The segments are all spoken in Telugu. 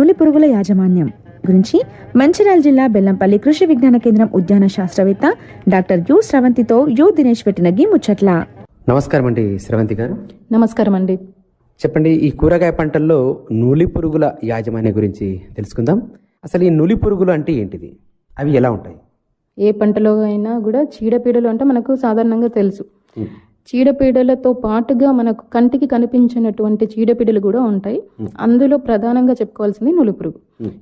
నులి పురుగుల యాజమాన్యం. గురించి మంచిర్యాల జిల్లా బెల్లంపల్లి కృషి విజ్ఞాన కేంద్రం ఉద్యాన శాస్త్రవేత్త డాక్టర్ యు స్రవంతితో యు దినేష్ పెట్టినగి ముచ్చట్ల. నమస్కారం అండి శ్రవంతి గారు. నమస్కారం అండి. చెప్పండి ఈ కూరగాయ పంటల్లో నులి పురుగుల యాజమాన్య గురించి తెలుసుకుందాం. అసలు ఈ నులి పురుగులు అంటే ఏంటిది? అవి ఎలా ఉంటాయి? ఏ పంటలో అయినా కూడా చీడపీడలు అంటే మనకు సాధారణంగా తెలుసు. చీడపీడలతో పాటుగా మనకు కంటికి కనిపించినటువంటి చీడపీడలు కూడా ఉంటాయి. అందులో ప్రధానంగా చెప్పుకోవాల్సింది నులి పురుగు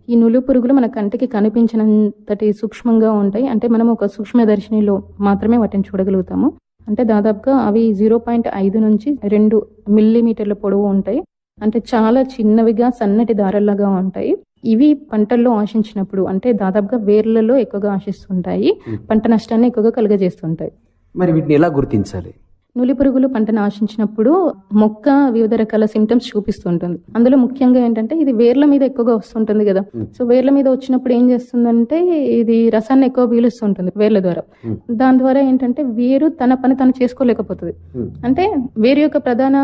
ఈ నులి పురుగులు మన కంటికి కనిపించినంతటి సూక్ష్మంగా ఉంటాయి. అంటే మనం ఒక సూక్ష్మదర్శినిలో మాత్రమే వాటిని చూడగలుగుతాము. అంటే దాదాపుగా అవి జీరో పాయింట్ ఐదు నుంచి రెండు మిల్లీమీటర్ల పొడవు ఉంటాయి. అంటే చాలా చిన్నవిగా సన్నటి దారల్లాగా ఉంటాయి. ఇవి పంటల్లో ఆశించినప్పుడు అంటే దాదాపుగా వేర్లలో ఎక్కువగా ఆశిస్తుంటాయి. పంట నష్టాన్ని ఎక్కువగా కలుగజేస్తుంటాయి. మరి వీటిని ఎలా గుర్తించాలి? నులి పురుగులు పంటను ఆశించినప్పుడు మొక్క వివిధ రకాల సిమ్టమ్స్ చూపిస్తుంటుంది. అందులో ముఖ్యంగా ఏంటంటే ఇది వేర్ల మీద ఎక్కువగా వస్తుంటుంది కదా. సో వేర్ల మీద వచ్చినప్పుడు ఏం చేస్తుందంటే ఇది రసాన్ని ఎక్కువ పీలుస్తుంటుంది వేర్ల ద్వారా. దాని ద్వారా ఏంటంటే వేరు తన పని తను చేసుకోలేకపోతుంది. అంటే వేరు యొక్క ప్రధాన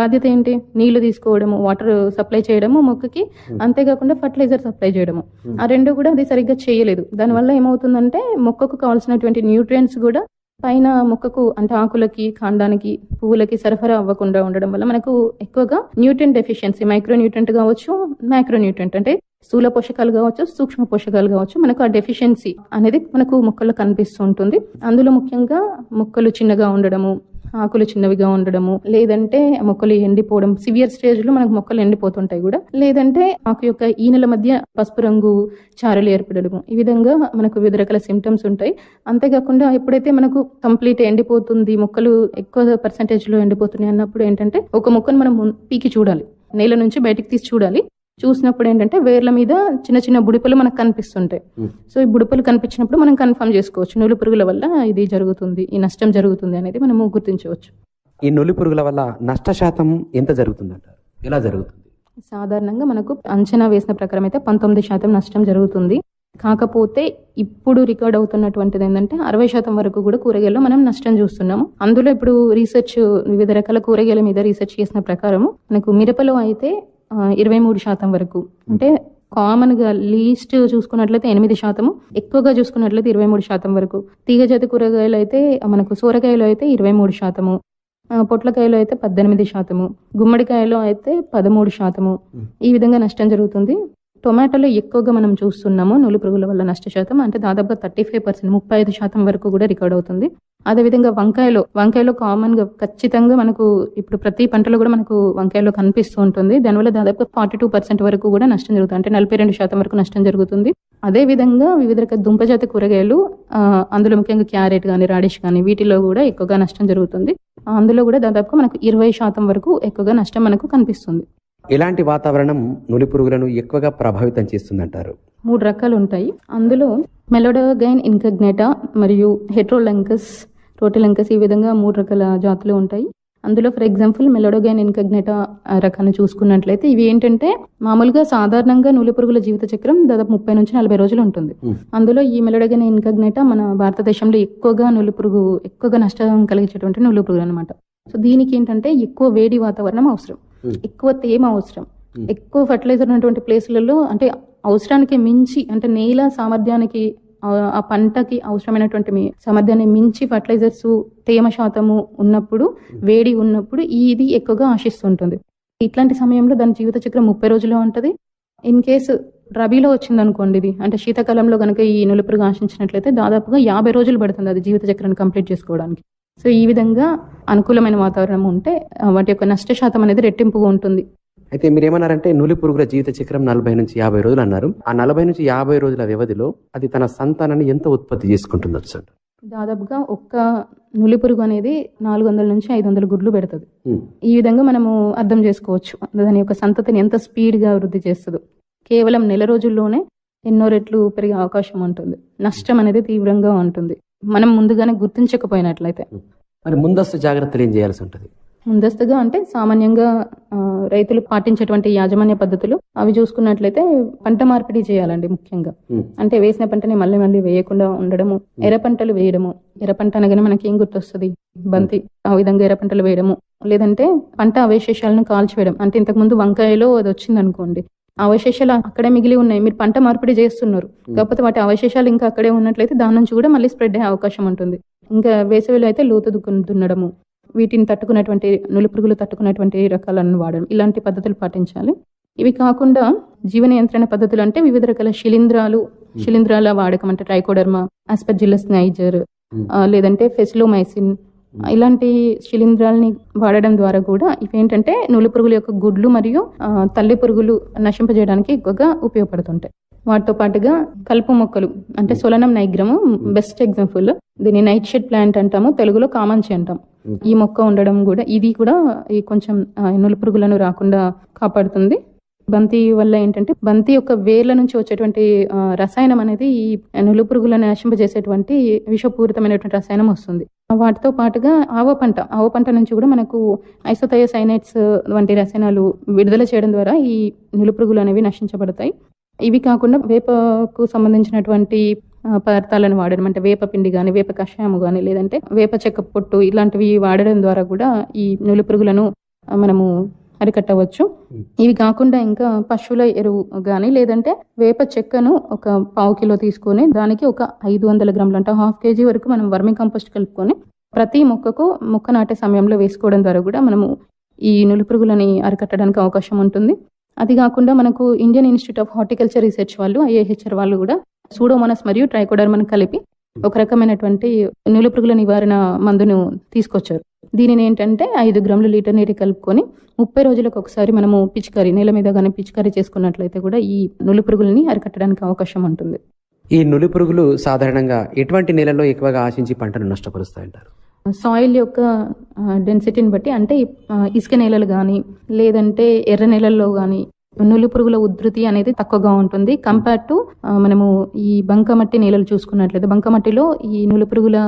బాధ్యత ఏంటి? నీళ్ళు తీసుకోవడము వాటర్ సప్లై చేయడము మొక్కకి. అంతేకాకుండా ఫర్టిలైజర్ సప్లై చేయడము. ఆ రెండు కూడా అది సరిగ్గా చేయలేదు. దానివల్ల ఏమవుతుందంటే మొక్కకు కావాల్సినటువంటి న్యూట్రియంట్స్ కూడా పైన మొక్కకు అంటే ఆకులకి కాండానికి పువ్వులకి సరఫరా అవ్వకుండా ఉండడం వల్ల మనకు ఎక్కువగా న్యూట్రెంట్ డెఫిషియన్సీ మైక్రో న్యూట్రెంట్ కావచ్చు మైక్రో న్యూట్రెంట్ అంటే స్థూల పోషకాలు కావచ్చు సూక్ష్మ పోషకాలు కావచ్చు మనకు ఆ డెఫిషియన్సీ అనేది మనకు మొక్కల్లో కనిపిస్తూ ఉంటుంది. అందులో ముఖ్యంగా మొక్కలు చిన్నగా ఉండడము ఆకులు చిన్నవిగా ఉండడము లేదంటే మొక్కలు ఎండిపోవడం సివియర్ స్టేజ్లో మనకు మొక్కలు ఎండిపోతుంటాయి కూడా. లేదంటే ఆకు యొక్క ఈనెల మధ్య పసుపు రంగు చారలు ఏర్పడము ఈ విధంగా మనకు వివిధ రకాల సిమ్టమ్స్ ఉంటాయి. అంతేకాకుండా ఎప్పుడైతే మనకు కంప్లీట్ ఎండిపోతుంది మొక్కలు ఎక్కువ పర్సంటేజ్లో ఎండిపోతున్నాయి అన్నప్పుడు ఏంటంటే ఒక మొక్కను మనం పీకి చూడాలి. నేల నుంచి బయటికి తీసి చూడాలి. చూసినప్పుడు ఏంటంటే వేర్ల మీద చిన్న చిన్న బుడిపలు మనకు కనిపిస్తుంటాయి. సో ఈ బుడిపలు కనిపించినప్పుడు మనం కన్ఫర్మ్ చేసుకోవచ్చు. నూలు పురుగుల వల్ల ఇది జరుగుతుంది ఈ నష్టం జరుగుతుంది అనేది మనము గుర్తించవచ్చు. ఈ నులి పురుగుల వల్ల నష్ట శాతం ఎంత జరుగుతుందంటారు? ఎలా జరుగుతుంది? సాధారణంగా మనకు అంచనా వేసిన ప్రకారం అయితే పంతొమ్మిది శాతం నష్టం జరుగుతుంది. కాకపోతే ఇప్పుడు రికార్డ్ అవుతున్నటువంటిది ఏంటంటే అరవై శాతం వరకు కూడా కూరగాయల్లో మనం నష్టం చూస్తున్నాము. అందులో ఇప్పుడు రీసెర్చ్ వివిధ రకాల కూరగాయల మీద రీసెర్చ్ చేసిన ప్రకారం మనకు మిరపలో అయితే ఇరవై మూడు శాతం వరకు. అంటే కామన్గా లీస్ట్ చూసుకున్నట్లయితే ఎనిమిది శాతము ఎక్కువగా చూసుకున్నట్లయితే ఇరవై మూడు శాతం వరకు. తీగజాతి కూరగాయలు అయితే మనకు సూరకాయలు అయితే ఇరవై మూడు శాతము పొట్లకాయలో అయితే పద్దెనిమిది శాతము గుమ్మడికాయలో అయితే పదమూడు శాతము. ఈ విధంగా నష్టం జరుగుతుంది. టొమాటోలో ఎక్కువగా మనం చూస్తున్నాము నులు పురుగుల వల్ల నష్ట శాతం అంటే దాదాపుగా థర్టీ ఫైవ్ పర్సెంట్ ముప్పై ఐదు శాతం వరకు కూడా రికార్డ్ అవుతుంది. అదేవిధంగా వంకాయలో వంకాయలో కామన్గా ఖచ్చితంగా మనకు ఇప్పుడు ప్రతి పంటలో కూడా మనకు వంకాయలో కనిపిస్తూ ఉంటుంది. దానివల్ల దాదాపు ఫార్టీ టూ పర్సెంట్ వరకు కూడా నష్టం జరుగుతుంది అంటే నలభై రెండు శాతం వరకు నష్టం జరుగుతుంది. అదే విధంగా వివిధ రకాల దుంపజాతి కూరగాయలు అందులో ముఖ్యంగా క్యారెట్ కానీ రాడిష్ కానీ వీటిలో కూడా ఎక్కువగా నష్టం జరుగుతుంది. అందులో కూడా దాదాపుగా మనకు ఇరవై శాతం వరకు ఎక్కువగా నష్టం మనకు కనిపిస్తుంది. ఎలాంటి వాతావరణం నులి పురుగులను ఎక్కువగా ప్రభావితం చేస్తుందంటారు. మూడు రకాలు ఉంటాయి. అందులో మెలోడోగైన్ ఇన్కగ్నేటా మరియు హెట్రోలంకస్ రోటిలంకస్ ఈ విధంగా మూడు రకాల జాతులు ఉంటాయి. అందులో ఫర్ ఎగ్జాంపుల్ మెలోడోగైన్ ఇన్కగ్నేటా రకాన్ని చూసుకున్నట్లయితే ఇవి ఏంటంటే మామూలుగా సాధారణంగా నూలి పురుగుల జీవిత చక్రం దాదాపు ముప్పై నుంచి నలభై రోజులు ఉంటుంది. అందులో ఈ మెలోడోగైన్ ఇన్కగ్నేటా మన భారతదేశంలో ఎక్కువగా నూలి పురుగు ఎక్కువగా నష్టం కలిగించేటువంటి నూలి పురుగు అనమాట సో దీనికి ఏంటంటే ఎక్కువ వేడి వాతావరణం అవసరం. ఎక్కువ తేమ అవసరం. Hmm. ఎక్కువ ఫర్టిలైజర్ ఉన్నటువంటి ప్లేసులలో అంటే అవసరానికి మించి అంటే నేల సామర్థ్యానికి ఆ- పంటకి అవసరమైనటువంటి సామర్థ్యాన్ని మించి ఫర్టిలైజర్స్ తేమ శాతము ఉన్నప్పుడు వేడి ఉన్నప్పుడు ఇది ఎక్కువగా ఆశిస్తుంటుంది. ఇట్లాంటి సమయంలో దాని జీవిత చక్రం ముప్పై రోజులు ఉంటుంది. ఇన్ కేసు రబీలో వచ్చింది అనుకోండి ఇది అంటే శీతాకాలంలో కనుక ఈ నులిపురుగు ఆశించినట్లయితే దాదాపుగా యాభై రోజులు పడుతుంది అది జీవిత చక్రాన్ని కంప్లీట్ చేసుకోవడానికి. సో ఈ విధంగా అనుకూలమైన వాతావరణం ఉంటే వాటి యొక్క నష్ట శాతం అనేది రెట్టింపుగా ఉంటుంది. అయితే మీరు ఏమన్నారంటే నులి పురుగుల జీవిత చక్రం నలభై నుంచి యాభై రోజులు అన్నారు. ఆ నలభై నుంచి యాభై రోజుల వ్యవధిలో అది తన సంతానాన్ని ఎంత ఉత్పత్తి చేసుకుంటుండొచ్చు అంట దాదాపుగా ఒక్క నులి పురుగు అనేది నాలుగు వందల నుంచి ఐదు వందల గుడ్లు పెడుతుంది. ఈ విధంగా మనము అర్థం చేసుకోవచ్చు. దాని యొక్క సంతతిని ఎంత స్పీడ్గా వృద్ధి చేస్తుందో. కేవలం నెల రోజుల్లోనే ఎన్నో రెట్లు పెరిగే అవకాశం ఉంటుంది. నష్టం అనేది తీవ్రంగా ఉంటుంది. మనం ముందుగానే గుర్తించకపోయినట్లయితే. మరి ముందస్తు జాగ్రత్తలు ఏం చేయాల్సి ఉంటుంది? ముందస్తుగా అంటే సామాన్యంగా రైతులు పాటించేటువంటి యాజమాన్య పద్ధతులు అవి చూసుకున్నట్లయితే పంట మార్పిడి చేయాలండి ముఖ్యంగా. అంటే వేసిన పంటని మళ్ళీ మళ్ళీ వేయకుండా ఉండడము ఎర్ర పంటలు వేయడము. ఎర్ర పంట అనగానే మనకి ఏం గుర్తొస్తుంది? బంతి ఆ విధంగా ఎర్ర పంటలు వేయడము. లేదంటే పంట అవశేషాలను కాల్చివేయడం. అంటే ఇంతకుముందు వంకాయలో అది వచ్చింది అనుకోండి అవశేషాలు అక్కడే మిగిలి ఉన్నాయి. మీరు పంట మార్పిడి చేస్తున్నారు. కాకపోతే వాటి అవశేషాలు ఇంకా అక్కడే ఉన్నట్లయితే దాని నుంచి కూడా మళ్ళీ స్ప్రెడ్ అయ్యే అవకాశం ఉంటుంది. ఇంకా వేసవిలో అయితే లోతు దున్నడము వీటిని తట్టుకున్నటువంటి నులిపురుగులు తట్టుకున్నటువంటి రకాలను వాడడం ఇలాంటి పద్ధతులు పాటించాలి. ఇవి కాకుండా జీవ నియంత్రణ పద్ధతులు అంటే వివిధ రకాల శిలీంధ్రాలు శిలీంధ్రాల వాడకం అంటే ట్రైకోడర్మా ఆస్పర్జిల్లస్ నైజర్ లేదంటే ఫెసిలోమైసిన్ ఇలాంటి శిలీంధ్రాలని వాడడం ద్వారా కూడా ఇవేంటంటే నులి పురుగుల యొక్క గుడ్లు మరియు తల్లి పురుగులు నశింపజేయడానికి ఎక్కువగా ఉపయోగపడుతుంటాయి. వాటితో పాటుగా కలుపు మొక్కలు అంటే సొలనం నైగ్రము బెస్ట్ ఎగ్జాంపుల్ దీన్ని నైట్ షెడ్ ప్లాంట్ అంటాము తెలుగులో కామంచి అంటాం ఈ మొక్క ఉండడం కూడా ఇది కూడా ఈ కొంచెం నులి పురుగులను రాకుండా కాపాడుతుంది. బంతి వల్ల ఏంటంటే బంతి యొక్క వేర్ల నుంచి వచ్చేటువంటి రసాయనం అనేది ఈ నులు పురుగులను నశింపజేసేటువంటి విషపూరితమైనటువంటి రసాయనం వస్తుంది. వాటితో పాటుగా ఆవ పంట ఆవ పంట నుంచి కూడా మనకు ఐసోథయోసైనైట్స్ వంటి రసాయనాలు విడుదల చేయడం ద్వారా ఈ నులు పురుగులు అనేవి నశించబడతాయి. ఇవి కాకుండా వేపకు సంబంధించినటువంటి పదార్థాలను వాడడం అంటే వేప పిండి కానీ వేప కషాయము కానీ లేదంటే వేప చెక్క పొట్టు ఇలాంటివి వాడడం ద్వారా కూడా ఈ నులు పురుగులను మనము అరికట్టవచ్చు. ఇవి కాకుండా ఇంకా పశువుల ఎరువు కానీ లేదంటే వేప చెక్కను ఒక పావు కిలో తీసుకొని దానికి ఒక ఐదు వందల గ్రాములు అంటే హాఫ్ కేజీ వరకు మనం వర్మి కంపోస్ట్ కలుపుకొని ప్రతి మొక్కకు మొక్క నాటే సమయంలో వేసుకోవడం ద్వారా కూడా మనము ఈ నులి పురుగులని అరికట్టడానికి అవకాశం ఉంటుంది. అది కాకుండా మనకు Indian institute of horticulture research వాళ్ళు ఐఏహెచ్ఆర్ వాళ్ళు కూడా సూడోమోనస్ మరియు ట్రైకోడర్మన్ కలిపి ఒక రకమైనటువంటి నులి పురుగుల నివారణ మందును తీసుకొచ్చారు. దీనిని ఏంటంటే ఐదు గ్రాములు లీటర్ నీటి కలుపుకొని ముప్పై రోజులకు ఒకసారి మనము పిచికారీ నేల మీద కానీ పిచికారీ చేసుకున్నట్లయితే కూడా ఈ నులి పురుగులని అరికట్టడానికి అవకాశం ఉంటుంది. ఈ నులి పురుగులు సాధారణంగా ఎటువంటి నేలలో ఎక్కువగా ఆశించి పంటను నష్టపరుస్తాయంటారు? సాయిల్ యొక్క డెన్సిటీని బట్టి అంటే ఇసుక నేలలు కానీ లేదంటే ఎర్ర నేలల్లో కానీ నులి పురుగుల ఉధృతి అనేది తక్కువగా ఉంటుంది. కంపేర్ టు మనము ఈ బంకమట్టి నేలలు చూసుకున్నట్లయితే బంకమట్టిలో ఈ నులి పురుగుల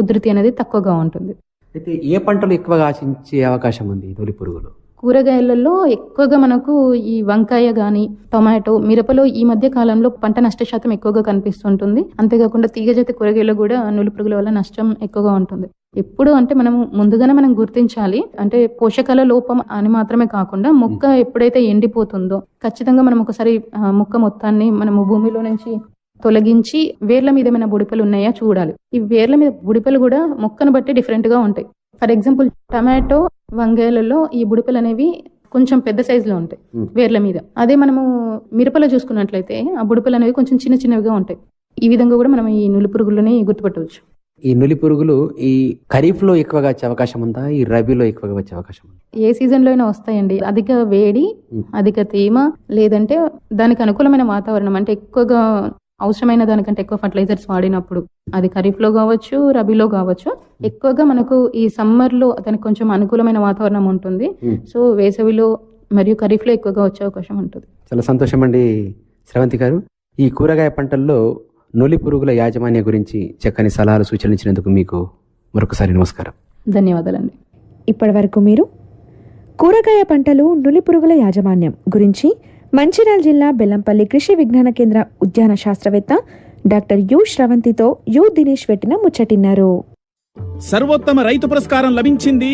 ఉధృతి అనేది తక్కువగా ఉంటుంది. అయితే ఏ పంటలు ఎక్కువగా ఆశించే అవకాశం ఉంది తొలి పురుగులు? కూరగాయలలో ఎక్కువగా మనకు ఈ వంకాయ గాని టొమాటో మిరపలో ఈ మధ్య కాలంలో పంట నష్ట శాతం ఎక్కువగా కనిపిస్తుంటుంది. అంతేకాకుండా తీగజాతి కూరగాయలు కూడా నులి పురుగుల వల్ల నష్టం ఎక్కువగా ఉంటుంది. ఎప్పుడు అంటే మనం ముందుగానే మనం గుర్తించాలి. అంటే పోషకాల లోపం అని మాత్రమే కాకుండా మొక్క ఎప్పుడైతే ఎండిపోతుందో ఖచ్చితంగా మనం ఒకసారి మొక్క మొత్తాన్ని మనము భూమిలో నుంచి తొలగించి వేర్ల మీద ఏమైనా బుడిపలు ఉన్నాయా చూడాలి. ఈ వేర్ల మీద బుడిపలు కూడా మొక్కను బట్టి డిఫరెంట్గా ఉంటాయి. ఫర్ ఎగ్జాంపుల్ టమాటో వంకాయలలో ఈ బుడిపలు అనేవి కొంచెం పెద్ద సైజులో ఉంటాయి Hmm. వేర్ల మీద. అదే మనము మిరపలో చూసుకున్నట్లయితే ఆ బుడిపలు అనేవి కొంచెం చిన్న చిన్నవిగా ఉంటాయి. ఈ విధంగా కూడా మనం ఈ నులి పురుగులని గుర్తుపట్టవచ్చు. ఈ నులి పురుగులు ఈ ఖరీఫ్లో ఎక్కువగా వచ్చే అవకాశం ఉందా? ఈ రబీలో ఎక్కువగా వచ్చే అవకాశం ఉందా? ఏ సీజన్లో అయినా వస్తాయండి. అధిక వేడి Hmm. అధిక తేమ లేదంటే దానికి అనుకూలమైన వాతావరణం అంటే ఎక్కువగా అవసరమైన దానికంటే ఎక్కువ ఫర్టిలైజర్స్ వాడినప్పుడు అది ఖరీఫ్లో కావచ్చు రబీలో కావచ్చు ఎక్కువగా మనకు ఈ సమ్మర్లో దానికి కొంచెం అనుకూలమైన వాతావరణం ఉంటుంది. Hmm. సో వేసవిలో మరియు ఖరీఫ్లో ఎక్కువగా వచ్చే అవకాశం ఉంటుంది. చాలా సంతోషం అండి శ్రవంతి గారు. ఈ కూరగాయ పంటల్లో నులి పురుగుల యాజమాన్య గురించి చక్కని సలహాలు సూచనలు ఇచ్చినందుకు మీకు మరొకసారి నమస్కారం. ధన్యవాదాలండి. ఇప్పటి వరకు మీరు కూరగాయ పంటలు నులి పురుగుల యాజమాన్యం గురించి మంచిర్యాల జిల్లా బెల్లంపల్లి కృషి విజ్ఞాన కేంద్ర ఉద్యాన శాస్త్రవేత్త డాక్టర్ యు శ్రవంతితో యు దినేష్ పెట్టిన ముచ్చటిన్నారు. సర్వోత్తమ రైతు పురస్కారం లభించింది